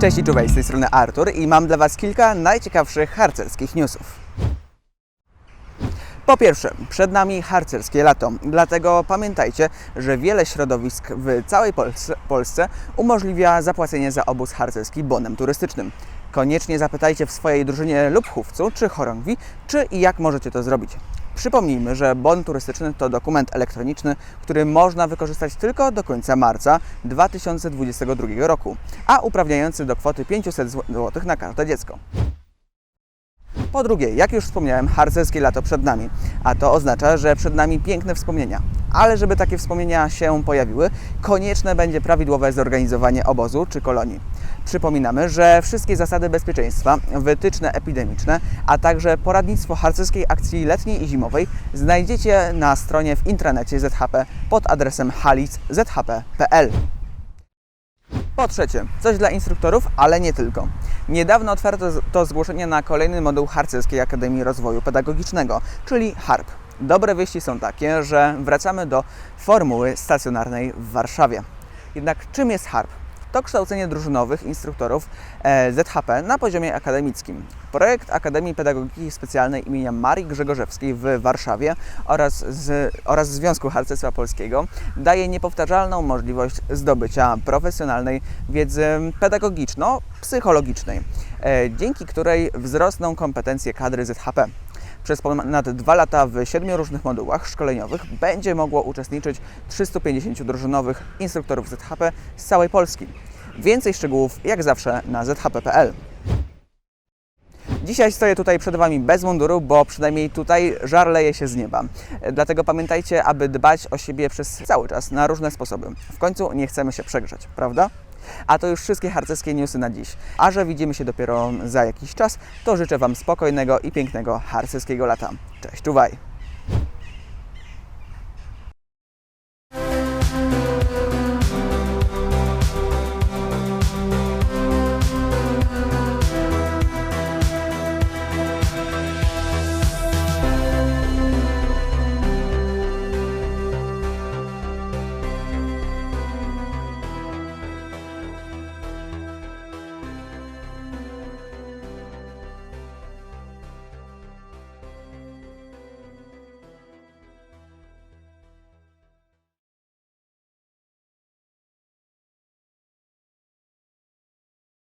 Cześć i czuwaj, z tej strony Artur i mam dla Was kilka najciekawszych harcerskich newsów. Po pierwsze, przed nami harcerskie lato, dlatego pamiętajcie, że wiele środowisk w całej Polsce, umożliwia zapłacenie za obóz harcerski bonem turystycznym. Koniecznie zapytajcie w swojej drużynie lub chówcu czy chorągwi, czy i jak możecie to zrobić. Przypomnijmy, że bon turystyczny to dokument elektroniczny, który można wykorzystać tylko do końca marca 2022 roku, a uprawniający do kwoty 500 zł na każde dziecko. Po drugie, jak już wspomniałem, harcerskie lato przed nami, a to oznacza, że przed nami piękne wspomnienia. Ale żeby takie wspomnienia się pojawiły, konieczne będzie prawidłowe zorganizowanie obozu czy kolonii. Przypominamy, że wszystkie zasady bezpieczeństwa, wytyczne epidemiczne, a także poradnictwo harcerskiej akcji letniej i zimowej znajdziecie na stronie w intranecie ZHP pod adresem halic.zhp.pl. Po trzecie, coś dla instruktorów, ale nie tylko. Niedawno otwarto to zgłoszenie na kolejny moduł Harcerskiej Akademii Rozwoju Pedagogicznego, czyli HARP. Dobre wieści są takie, że wracamy do formuły stacjonarnej w Warszawie. Jednak czym jest HARP? To kształcenie drużynowych instruktorów e, ZHP na poziomie akademickim. Projekt Akademii Pedagogiki Specjalnej imienia Marii Grzegorzewskiej w Warszawie oraz, z, oraz Związku Harcerstwa Polskiego daje niepowtarzalną możliwość zdobycia profesjonalnej wiedzy pedagogiczo-psychologicznej, e, dzięki której wzrosną kompetencje kadry ZHP. Przez ponad dwa lata w siedmiu różnych modułach szkoleniowych będzie mogło uczestniczyć 350 drużynowych instruktorów ZHP z całej Polski. Więcej szczegółów jak zawsze na zhp.pl. Dzisiaj stoję tutaj przed Wami bez munduru, bo przynajmniej tutaj żar leje się z nieba. Dlatego pamiętajcie, aby dbać o siebie przez cały czas na różne sposoby. W końcu nie chcemy się przegrzać, prawda? A to już wszystkie harcerskie newsy na dziś. A że widzimy się dopiero za jakiś czas, to życzę Wam spokojnego i pięknego harcerskiego lata. Cześć, czuwaj!